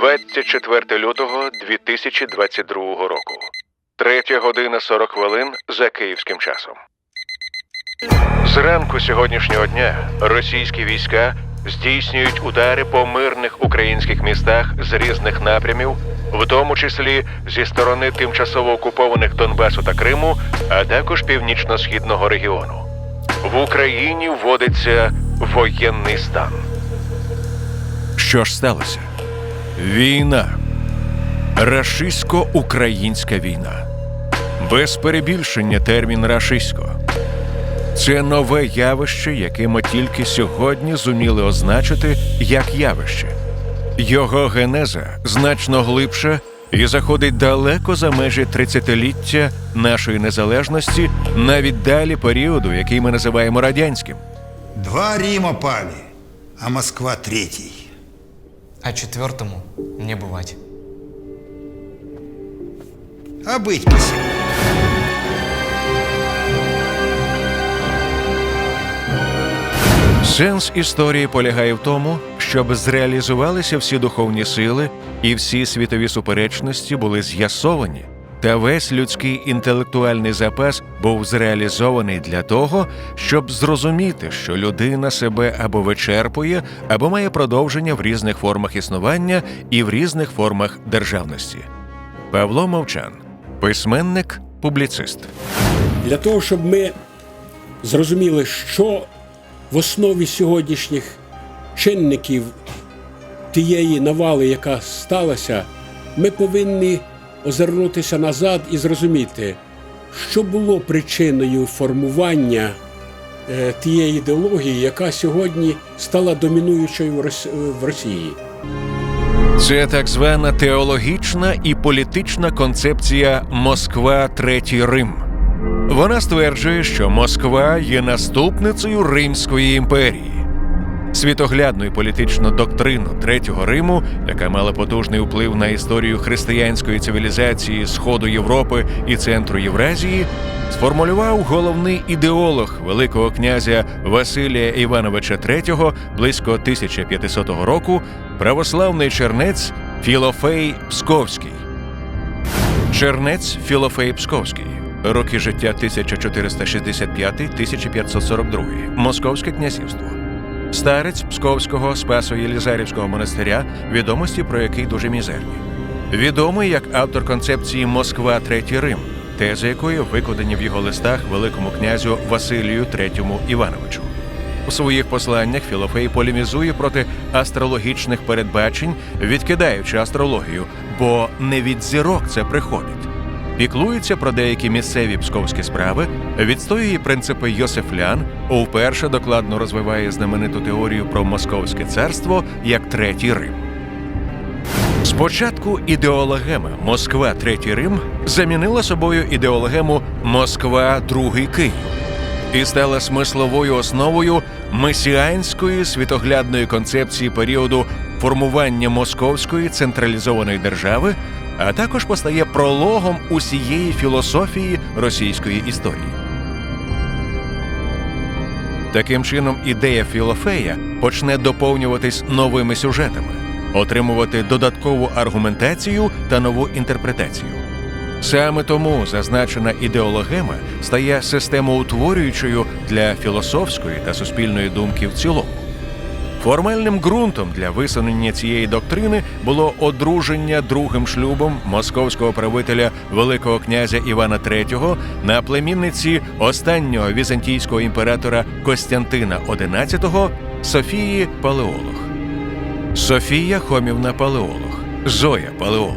24 лютого 2022 року. Третя година 40 хвилин за київським часом. Зранку сьогоднішнього дня російські війська здійснюють удари по мирних українських містах з різних напрямів, в тому числі зі сторони тимчасово окупованих Донбасу та Криму, а також північно-східного регіону. В Україні вводиться воєнний стан. Що ж сталося? Війна. Рашисько-українська війна. Без перебільшення термін рашисько. Це нове явище, яке ми тільки сьогодні зуміли означити як явище. Його генеза значно глибша і заходить далеко за межі 30-ліття нашої незалежності, навіть далі періоду, який ми називаємо радянським. Два Рима пали, а Москва третий. А четвертому не бывать. А быть посему. Сенс історії полягає в тому, щоб зреалізувалися всі духовні сили і всі світові суперечності були з'ясовані, та весь людський інтелектуальний запас був зреалізований для того, щоб зрозуміти, що людина себе або вичерпує, або має продовження в різних формах існування і в різних формах державності. Павло Мовчан, письменник, публіцист. для того, щоб ми зрозуміли, що в основі сьогоднішніх чинників тієї навали, яка сталася, ми повинні озирнутися назад і зрозуміти, що було причиною формування е, тієї ідеології, яка сьогодні стала домінуючою в Росії. Це так звана теологічна і політична концепція Москва Третій Рим. Вона стверджує, що Москва є наступницею Римської імперії. Світоглядну і політичну доктрину Третього Риму, яка мала потужний вплив на історію християнської цивілізації Сходу Європи і центру Євразії, сформулював головний ідеолог Великого князя Василія Івановича III близько 1500 року, православний чернець Філофей Псковський. Чернець Філофей Псковський. Роки життя 1465-1542. Московське князівство. Старець Псковського Спасо-Єлізарівського монастиря, відомості про який дуже мізерні. Відомий як автор концепції Москва Третій Рим, тези якої викладені в його листах великому князю Василію III Івановичу. У своїх посланнях Філофей полемізує проти астрологічних передбачень, відкидаючи астрологію, бо не від зірок це приходить. Піклується про деякі місцеві псковські справи, відстоює принципи Йосифлян, вперше докладно розвиває знамениту теорію про Московське царство як Третій Рим. Спочатку ідеологема Москва Третій Рим замінила собою ідеологему Москва Другий Київ і стала смисловою основою месіанської світоглядної концепції періоду формування московської централізованої держави, а також постає прологом усієї філософії російської історії. Таким чином, ідея Філофея почне доповнюватись новими сюжетами, отримувати додаткову аргументацію та нову інтерпретацію. Саме тому зазначена ідеологема стає системоутворюючою для філософської та суспільної думки в цілому. Формальним ґрунтом для висунення цієї доктрини було одруження другим шлюбом московського правителя Великого князя Івана III на племінниці останнього візантійського імператора Костянтина XI Софії Палеолог. Софія Хомівна Палеолог, Зоя Палеолог.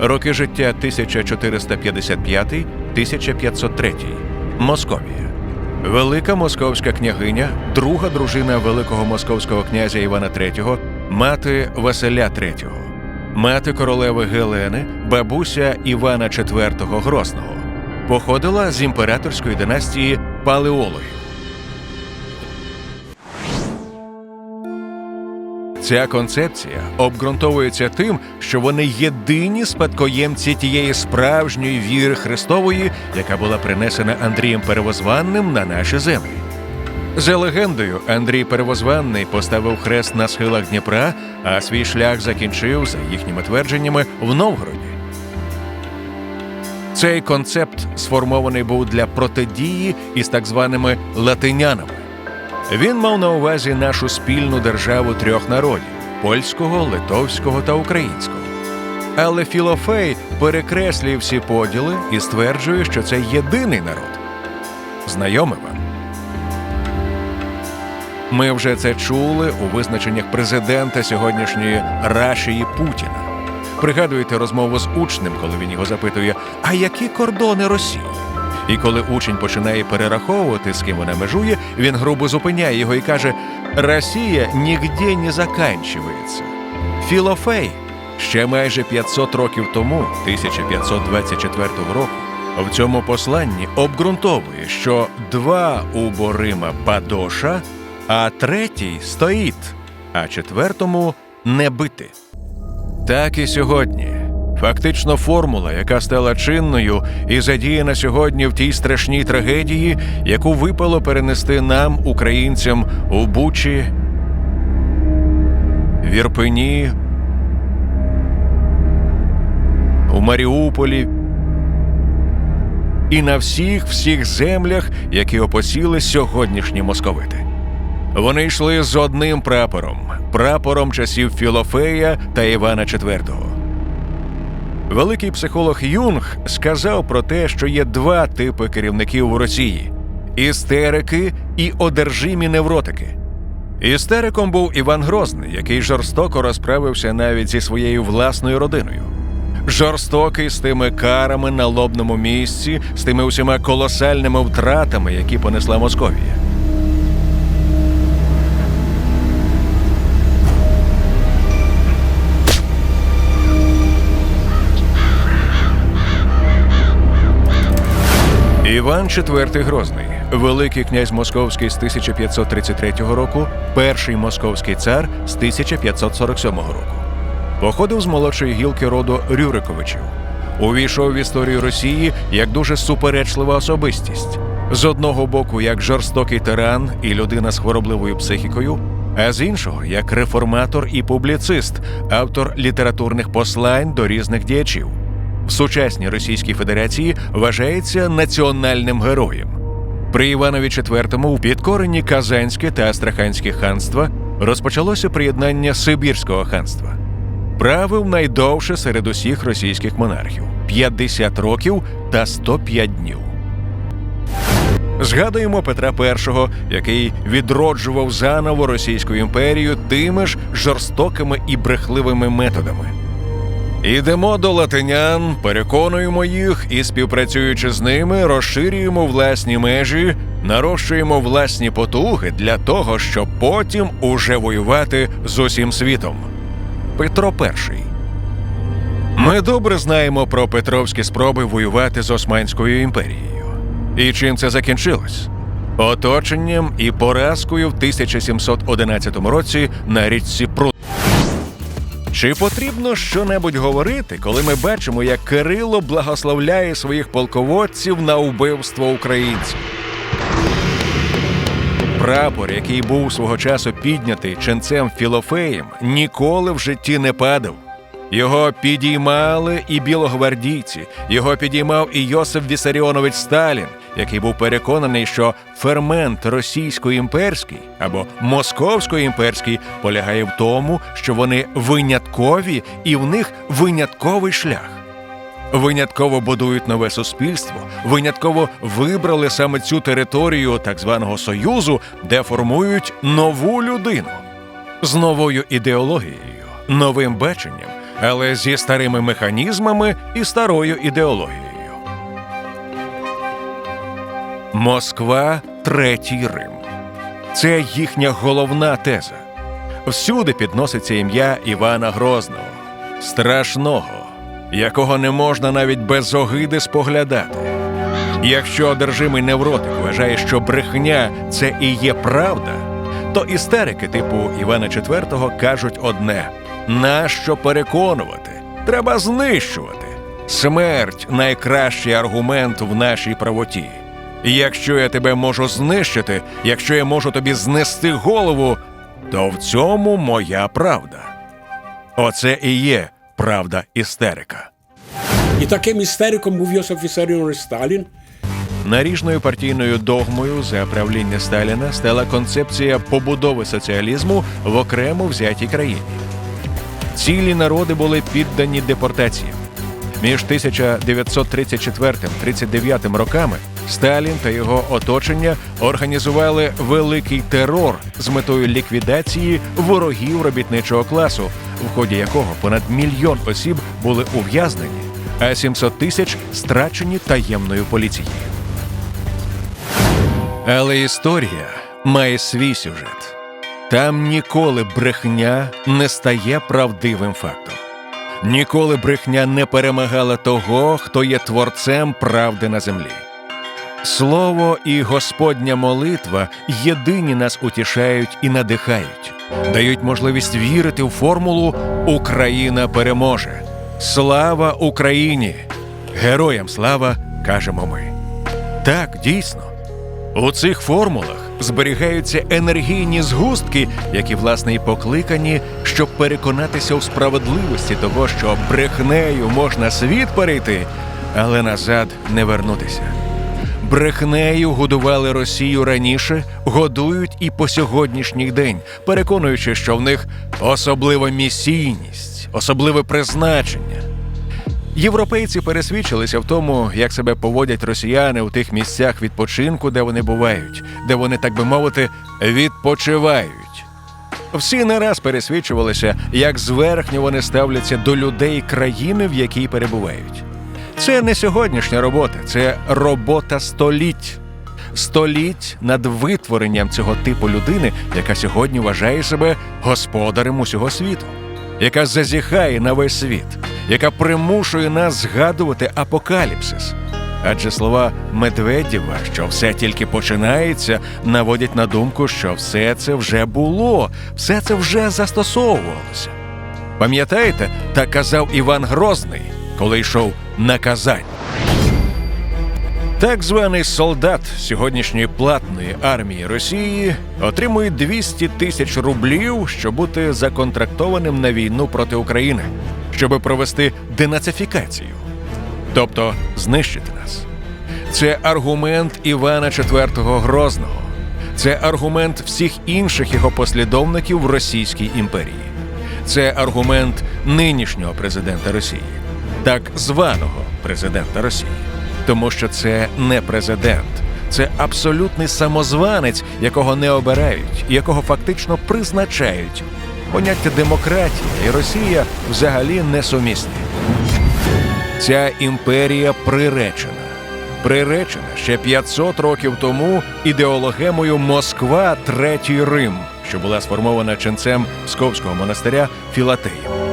Роки життя 1455-1503. Московія. Велика московська княгиня, друга дружина великого московського князя Івана III, мати Василя III, мати королеви Гелени, бабуся Івана IV Грозного. Походила з імператорської династії палеологів. Ця концепція обґрунтовується тим, що вони єдині спадкоємці тієї справжньої віри Христової, яка була принесена Андрієм Перевозванним на наші землі. За легендою, Андрій Перевозванний поставив хрест на схилах Дніпра, а свій шлях закінчив, за їхніми твердженнями, в Новгороді. Цей концепт сформований був для протидії із так званими латинянами. Він мав на увазі нашу спільну державу трьох народів польського, литовського та українського. Але Філофей перекреслює всі поділи і стверджує, що це єдиний народ. Знайомий вам? Ми вже це чули у визначеннях президента сьогоднішньої Рашії Путіна. Пригадуєте розмову з учнем, коли він його запитує: а які кордони Росії? І коли учень починає перераховувати, з ким вона межує, він грубо зупиняє його і каже: Росія нігде не заканчується. Філофей ще майже 500 років тому, 1524 року, в цьому посланні обґрунтовує, що два уборима падоша, а третій стоїть, а четвертому не бити. Так і сьогодні. Фактично, формула, яка стала чинною і задіяна сьогодні в тій страшній трагедії, яку випало перенести нам, українцям, у Бучі, в Ірпені, у Маріуполі і на всіх всіх землях, які опосіли сьогоднішні московити. Вони йшли з одним прапором прапором часів Філофея та Івана IV. Великий психолог Юнг сказав про те, що є два типи керівників у Росії: істерики і одержимі невротики. Істериком був Іван Грозний, який жорстоко розправився навіть зі своєю власною родиною. Жорстокий з тими карами на лобному місці, з тими усіма колосальними втратами, які понесла Московія. Іван IV Грозний, Великий князь Московський з 1533 року, перший московський цар з 1547 року. Походив з молодшої гілки роду Рюриковичів. Увійшов в історію Росії як дуже суперечлива особистість. З одного боку, як жорстокий тиран і людина з хворобливою психікою, а з іншого як реформатор і публіцист, автор літературних послань до різних діячів в сучасній Російській Федерації вважається національним героєм. При Іванові IV у підкоренні Казанське та Астраханське ханства розпочалося приєднання Сибірського ханства. Правив найдовше серед усіх російських монархів 50 років та 105 днів. Згадуємо Петра І, який відроджував заново Російську імперію тими ж жорстокими і брехливими методами. Ідемо до латинян, переконуємо їх і, співпрацюючи з ними, розширюємо власні межі, нарощуємо власні потуги для того, щоб потім уже воювати з усім світом. Петро І. Ми добре знаємо про петровські спроби воювати з Османською імперією. І чим це закінчилось? Оточенням і поразкою в 1711 році на річці Прут. Чи потрібно щонебудь говорити, коли ми бачимо, як Кирило благословляє своїх полководців на вбивство українців? Прапор, який був свого часу піднятий ченцем Філофеєм, ніколи в житті не падав. Його підіймали і білогвардійці, його підіймав і Йосиф Вісаріонович Сталін, який був переконаний, що фермент російсько-імперський або московсько-імперський полягає в тому, що вони виняткові і в них винятковий шлях. Винятково будують нове суспільство, винятково вибрали саме цю територію так званого союзу, де формують нову людину з новою ідеологією, новим баченням, але зі старими механізмами і старою ідеологією. Москва третій Рим. Це їхня головна теза. Всюди підноситься ім'я Івана Грозного, страшного, якого не можна навіть без огиди споглядати. Якщо одержимий невротик вважає, що брехня це і є правда, то істерики типу Івана IV кажуть одне: нащо переконувати? Треба знищувати. Смерть найкращий аргумент в нашій правоті. Якщо я тебе можу знищити, якщо я можу тобі знести голову, то в цьому моя правда. Оце і є правда істерика. І таким істериком був Йосиф Вісаріонович Сталін. Наріжною партійною догмою за правління Сталіна стала концепція побудови соціалізму в окремо взятій країні. Цілі народи були піддані депортаціям. Між 1934-39 роками Сталін та його оточення організували великий терор з метою ліквідації ворогів робітничого класу, в ході якого понад мільйон осіб були ув'язнені, а 700 тисяч страчені таємною поліцією. Але історія має свій сюжет. Там ніколи брехня не стає правдивим фактом. Ніколи брехня не перемагала того, хто є творцем правди на землі. Слово і Господня молитва єдині нас утішають і надихають, дають можливість вірити в формулу Україна переможе. Слава Україні! Героям слава кажемо ми. Так, дійсно. У цих формулах зберігаються енергійні згустки, які власне і покликані, щоб переконатися у справедливості того, що брехнею можна світ перейти, але назад не вернутися. Брехнею годували Росію раніше, годують і по сьогоднішній день, переконуючи, що в них особлива місійність, особливе призначення. Європейці пересвідчилися в тому, як себе поводять росіяни у тих місцях відпочинку, де вони бувають, де вони, так би мовити, відпочивають. Всі не раз пересвідчувалися, як зверхньо вони ставляться до людей країни, в якій перебувають. Це не сьогоднішня робота, це робота століть. Століть над витворенням цього типу людини, яка сьогодні вважає себе господарем усього світу, яка зазіхає на весь світ, яка примушує нас згадувати апокаліпсис. Адже слова Медведєва, що все тільки починається, наводять на думку, що все це вже було, все це вже застосовувалося. Пам'ятаєте, так казав Іван Грозний, коли йшов на. Так званий солдат сьогоднішньої платної армії Росії отримує 200 тисяч рублів, щоб бути законтрактованим на війну проти України, щоб провести денацифікацію, тобто знищити нас. Це аргумент Івана IV Грозного. Це аргумент всіх інших його послідовників в Російській імперії. Це аргумент нинішнього президента Росії, так званого президента Росії. Тому що це не президент, це абсолютний самозванець, якого не обирають, якого фактично призначають. Поняття демократія і Росія взагалі несумісні. Ця імперія приречена. Приречена ще 500 років тому ідеологемою Москва Третій Рим, що була сформована ченцем Псковського монастиря Філатеєм.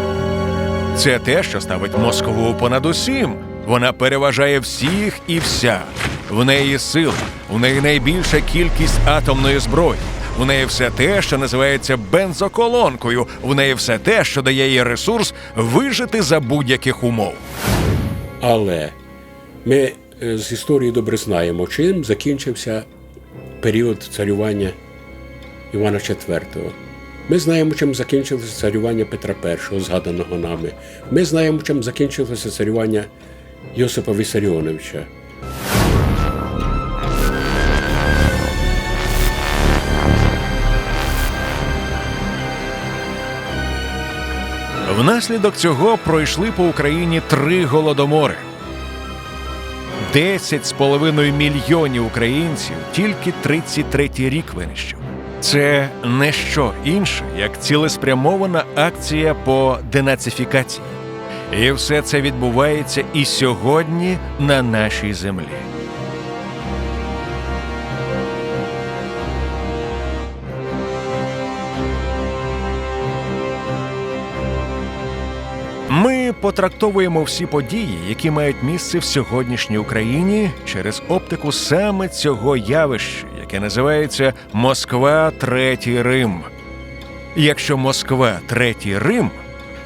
Це те, що ставить Москву понад усім. Вона переважає всіх і вся. В неї сила, у неї найбільша кількість атомної зброї. У неї все те, що називається бензоколонкою. В неї все те, що дає їй ресурс вижити за будь-яких умов. Але ми е, з історії добре знаємо, чим закінчився період царювання Івана IV. Ми знаємо, чим закінчилося царювання Петра І, згаданого нами. Ми знаємо, чим закінчилося царювання Йосипа Вісаріоновича. Внаслідок цього пройшли по Україні три голодомори. Десять з половиною мільйонів українців тільки 33-й рік винищив. Це не що інше, як цілеспрямована акція по денацифікації. І все це відбувається і сьогодні на нашій землі. Ми потрактовуємо всі події, які мають місце в сьогоднішній Україні, через оптику саме цього явища, яке називається Москва Третій Рим. Якщо Москва Третій Рим,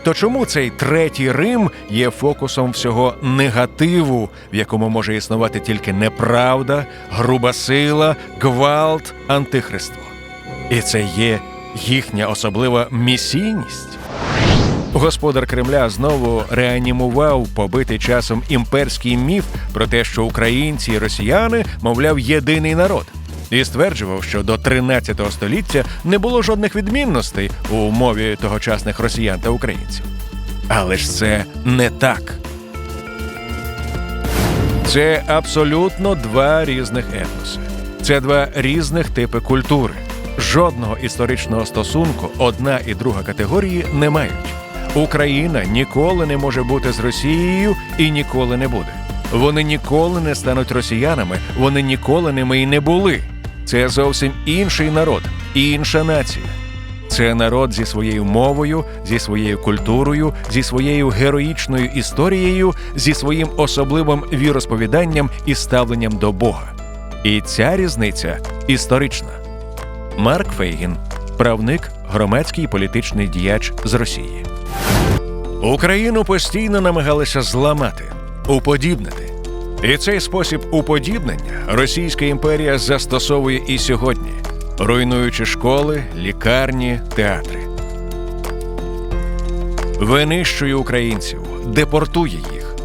то чому цей третій Рим є фокусом всього негативу, в якому може існувати тільки неправда, груба сила, гвалт, антихриство? І це є їхня особлива місійність. Господар Кремля знову реанімував побитий часом імперський міф про те, що українці і росіяни, мовляв, єдиний народ, і стверджував, що до 13 століття не було жодних відмінностей у мові тогочасних росіян та українців. Але ж це не так. Це абсолютно два різних етноси. Це два різних типи культури. Жодного історичного стосунку одна і друга категорії не мають. Україна ніколи не може бути з Росією і ніколи не буде. Вони ніколи не стануть росіянами, вони ніколи ними і не були. Це зовсім інший народ, інша нація. Це народ зі своєю мовою, зі своєю культурою, зі своєю героїчною історією, зі своїм особливим віросповіданням і ставленням до Бога. І ця різниця історична. Марк Фейгін, правник, громадський політичний діяч з Росії. Україну постійно намагалися зламати, уподібнити. І цей спосіб уподібнення Російська імперія застосовує і сьогодні, руйнуючи школи, лікарні, театри. Винищує українців, депортує їх.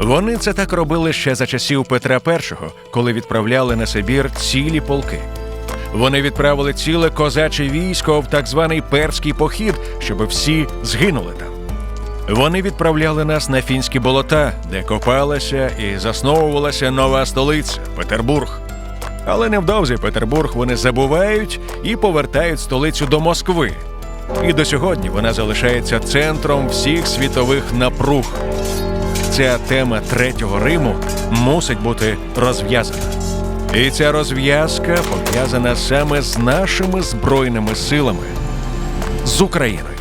Вони це так робили ще за часів Петра І, коли відправляли на Сибір цілі полки. Вони відправили ціле козаче військо в так званий перський похід, щоб всі згинули там. Вони відправляли нас на фінські болота, де копалася і засновувалася нова столиця Петербург. Але невдовзі Петербург вони забувають і повертають столицю до Москви. І до сьогодні вона залишається центром всіх світових напруг. Ця тема третього Риму мусить бути розв'язана. І ця розв'язка пов'язана саме з нашими збройними силами, з Україною.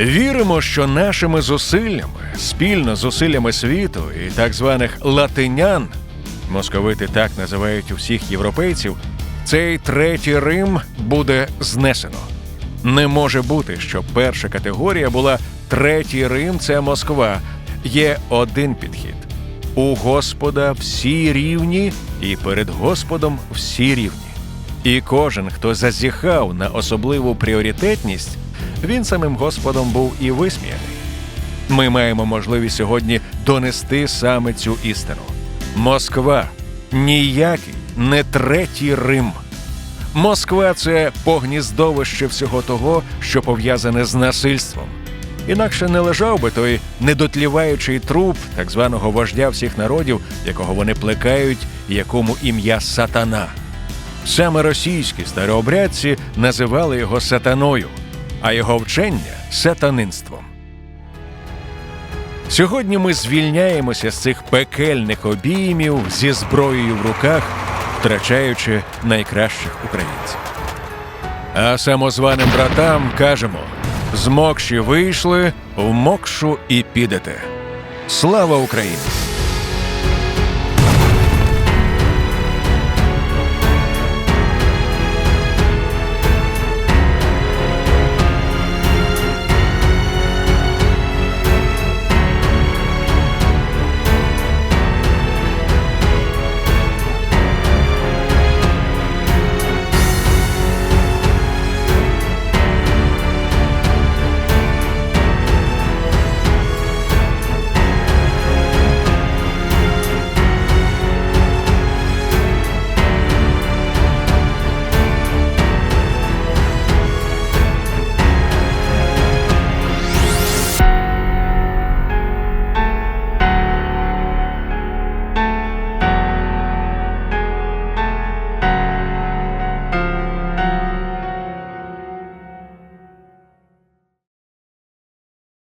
Віримо, що нашими зусиллями, спільно з зусиллями світу і так званих латинян, московити так називають усіх європейців, цей третій Рим буде знесено. Не може бути, що перша категорія була третій Рим це Москва. Є один підхід. У Господа всі рівні, і перед Господом всі рівні. І кожен, хто зазіхав на особливу пріоритетність, він самим Господом був і висміяний. Ми маємо можливість сьогодні донести саме цю істину. Москва ніякий не третій Рим. Москва це погніздовище всього того, що пов'язане з насильством. Інакше не лежав би той недотліваючий труп так званого вождя всіх народів, якого вони плекають, і якому ім'я сатана. Саме російські старообрядці називали його сатаною, а його вчення сатанинством. Сьогодні ми звільняємося з цих пекельних обіймів зі зброєю в руках, втрачаючи найкращих українців. А самозваним братам кажемо: з мокші вийшли, в мокшу і підете. Слава Україні!